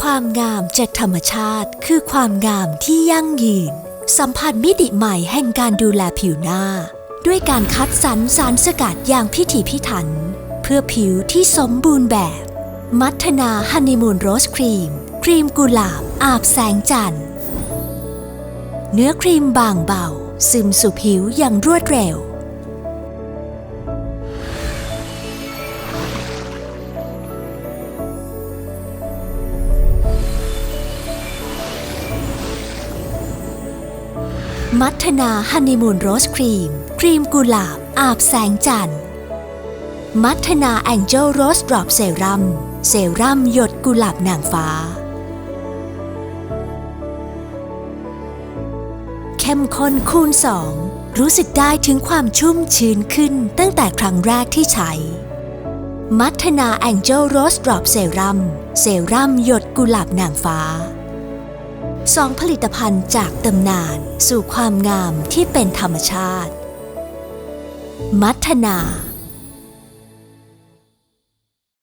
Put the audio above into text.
ความงามจากธรรมชาติคือความงามที่ยั่งยืน สัมผัสมิติใหม่แห่งการดูแลผิวหน้า ด้วยการคัดสรรสารสกัดอย่างพิถีพิถัน เพื่อผิวที่สมบูรณ์แบบ มัทนาฮันนีมูนโรสครีม ครีมกุหลาบอาบแสงจันทร์ เนื้อครีมบางเบา ซึมสู่ผิวอย่างรวดเร็ว มัทนาฮันนีมูนโรสครีม ครีมกุหลาบ อาบแสงจันทร์ มัทนาแองเจลโรสดรอปเซรั่มเซรั่มหยดกุหลาบนางฟ้า เข้มข้นคูณ2รู้สึกได้ถึงความชุ่มชื้นขึ้นตั้งแต่ครั้งแรกที่ใช้ มัทนาแองเจลโรสดรอปเซรั่มเซรั่มหยดกุหลาบนางฟ้า สองผลิตภัณฑ์จากตำนานสู่ความงามที่เป็นธรรมชาติ มัทนา